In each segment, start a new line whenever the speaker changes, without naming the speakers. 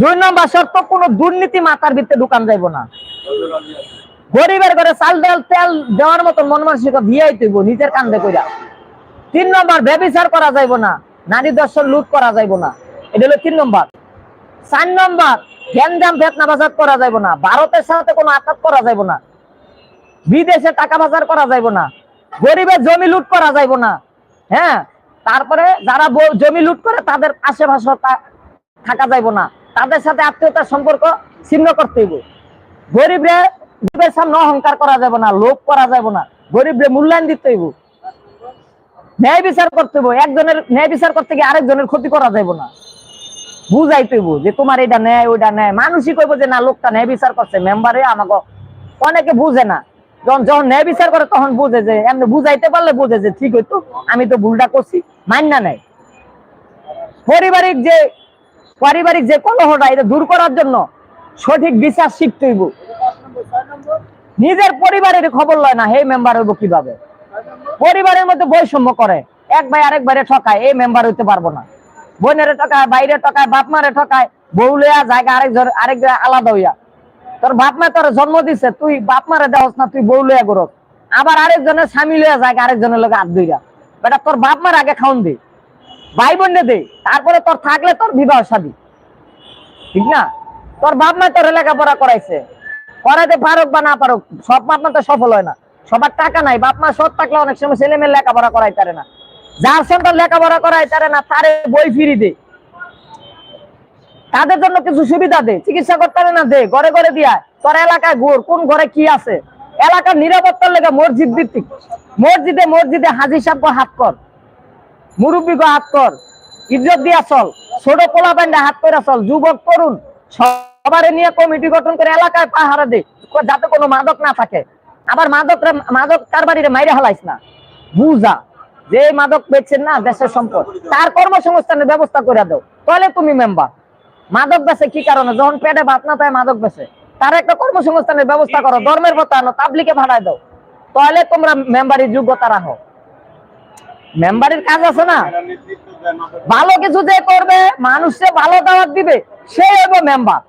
দুই নম্বর শর্ত, কোন দুর্নীতি মাথার ভিতরে ঢুকান যাইব না। গরিবের ঘরে চাল ডাল, তেল দেওয়ার মতন মন মানসিকতা দিয়েই তুইব, নিজের কান্দে কইরা। তিন নম্বর, ব্যবচার করা যাইব না, নারী দর্শন লুট করা যাইব না। এটা হলো তিন নম্বর। চার নম্বর, গ্যাঞ্জাম ফেতনা বাজার করা যাইব না, ভারতের সাথে কোনো আঘাত করা যাইব না। বিদেশে টাকা বাজার করা যাইব না, গরিবের জমি লুট করা যাইব না হ্যাঁ? তারপরে যারা জমি লুট করে, তাদের আশেপাশে থাকা যাইব না। তাদের সাথে আত্মীয়তার সম্পর্ক ছিন্ন করতে হইব। গরিবরে গরিবের সামনে অহংকার করা যাবে না, লোভ করা যাবে না। গরিবরে মূল্যায়ন দিতে হইব। ন্যায় বিচার করতে হইব। একজনের ন্যায় বিচার করতে গিয়ে আরেকজনের ক্ষতি করা যাইব না। বুঝাইতে হইব যে তোমার এটা ন্যায়, ওইটা ন্যায়। মানুষই কইব যে, না, লোকটা ন্যায় বিচার করছে। মেম্বারে আমাকে অনেকে বুঝে না। যখন যখন ন্যায় বিচার করে, তখন বুঝে যে, এমনি বুঝাইতে পারলে বুঝে যে, ঠিক হইতো, আমি তো ভুলটা করছি মান্য না নেয় পারিবারিক যে পারিবারিক যে কলহটা এটা দূর করার জন্য সঠিক বিচার শিখতে হইব। নিজের পরিবারের খবর লয় না, হে মেম্বার হইব কীভাবে? পরিবারের মধ্যে বৈষম্য করে। এক ভাই আরেক বাইরে ঠকায়, এই মেম্বার হইতে পারব না। বোনের ঠকায়, বাইরে ঠকায়, বাপ মারে ঠকায়, বউ লইয়া জায়গা আরেকজন আরেক আলাদা হইয়া। তোর বাপ মা তোর জন্ম দিছে, তুই বাপ মারে দেওয়াস না, তুই বউ লইয়া করস আবার আরেকজনের স্বামী লইয়া জায়গা আরেকজনের লোক হাত ধইরা। বেটা, তোর বাপ মার আগে খাওন দে। ভাই বোনে দে, তারপরে তোর থাকলে তোর বিবাহ শাদী ঠিক না? তোর বাপ মা তোর লেখাপড়া করাইছে। করাইতে পারুক বা না পারুক, সব বাপ মা তো সফল হয় না। সবার টাকা নাই, বাপ মা সৎ থাকলে অনেক সময় ছেলে মেয়ে লেখাপড়া করাই পারে না। যার সন্তান লেখাপড়া করাই পারে না, তারে বই ফিরি দে। তাদের জন্য কিছু সুবিধা দে, চিকিৎসা করতে পারে না দে, ঘরে ঘরে দিয়া তোর এলাকায় ঘুর, কোন ঘরে কি আছে? এলাকার নিরাপত্তার লেগে মসজিদ ভিত্তিক। মসজিদে মসজিদে হাজির সাহেব হাত কর। মুরব্বী হাত কর। ইজ্জত দিয়া চল। ছোট পোলা প্যান্ডা হাত করে চল। যুবক, তরুণ, সবারে নিয়ে কমিটি গঠন করে এলাকায় পাহারা দে। যাতে কোনো মাদক না থাকে। আবার মাদক মাদক কারবারিরে মাইরে হালাইস না? বুঝা। যে মাদক বেচছেন না, দেশের সম্পদ। তার কর্মসংস্থানের ব্যবস্থা করে দাও। তাহলে তুমি মেম্বার। মাদক বেচে কি কারণে? যখন পেটে ভাত না তাই মাদক বেচে। তার একটা কর্মসংস্থানের ব্যবস্থা করো। ধর্মের মতো আনো তাবলিকে ভাড়ায় দাও। তাহলে তোমরা মেম্বারের যোগ্যতা রাখো। মেম্বারের কাজ আছে না? ভালো কিছু যে করবে মানুষে ভালো দাওয়াত দিবে সে হইব মেম্বার।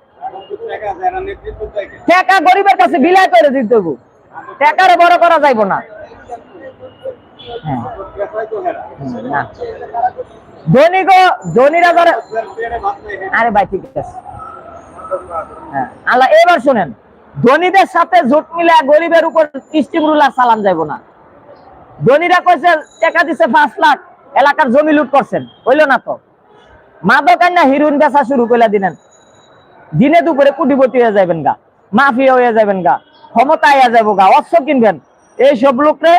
টাকা গরিবের কাছে বিলাই করে দিতে হইব। টাকারে বড় করা যাইব না। হ্যাঁ, হ্যাঁ, আল্লাহ এবার শুনেন। ধনীদের সাথে জোট মিলে গরিবের উপর স্টিম রুলার চালান যাইব না। ধনীরা কইছে, টাকা দিছে পাঁচ লাখ, এলাকার জমি লুট করছেন। হইল না তো। মাদক আইনা হিরোইন বেচা শুরু করে দিলেন। দিনে দুপুরে কোটিপতি হয়ে যাবেন গা, মাফিয়া হয়ে যাবেন গা, ক্ষমতা হয়ে যাব গা, অস্ত্র কিনবেন। এই সব লোকরে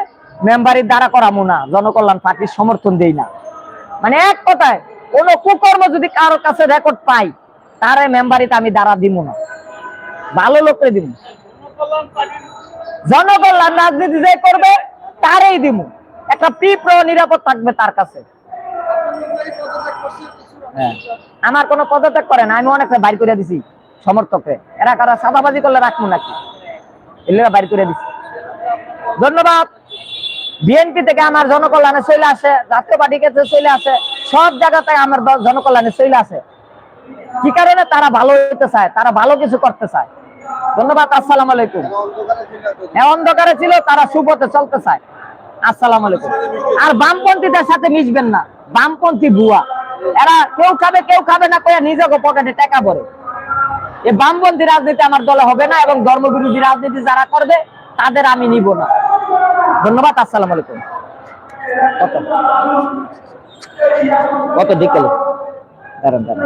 মেম্বারির দ্বারা করামু না, জনকল্যাণ পার্টির সমর্থন দেই না। মানে এক কথায়, কোন কুকর্ম যদি কারও কাছে রেকর্ড পাই, তারে মেম্বারিতে আমি দ্বারা দিব না। ভালো লোকরে দিব জনকল্যাণ রাজনীতি যে করবে তারই দিব একটা তীব্র নিরাপদ থাকবে তার কাছে। হ্যাঁ। আমার কোনো পদত্যাগ করে না, আমি অনেকটা বাইর করে দিছি সমর্থকরে এরা কারা সাদাবাজি করলে রাখব নাকি? এগুলো বাইর করে দিছি। ধন্যবাদ। বিএনপি থেকে আমার জনকল্যাণে চলে আসে, জাতীয় পার্টি ক্ষেত্রে চলে আসে, সব জায়গাতে আমার জনকল্যাণে চলে আসে। কি কারণে? তারা ভালো হইতে চায়, তারা ভালো কিছু করতে চায়। ধন্যবাদ, আসসালাম আলাইকুম। হ্যাঁ অন্ধকারে ছিল, তারা সুপথে চলতে চায়। আসসালাম আলাইকুম। আর বামপন্থীদের সাথে মিশবেন না। বামপন্থী বুয়া এরা কেউ খাবে কেউ খাবে না কয়ে নিজেকে পকেটে টাকা ভরে। এই বামপন্থী রাজনীতি আমার দলে হবে না, এবং ধর্মবিরোধী রাজনীতি যারা করবে, তাদের আমি নিব না। ধন্যবাদ, আসসালাম আলাইকুম। কত? কত বিকেলে দাঁড়ান দাঁড়ান।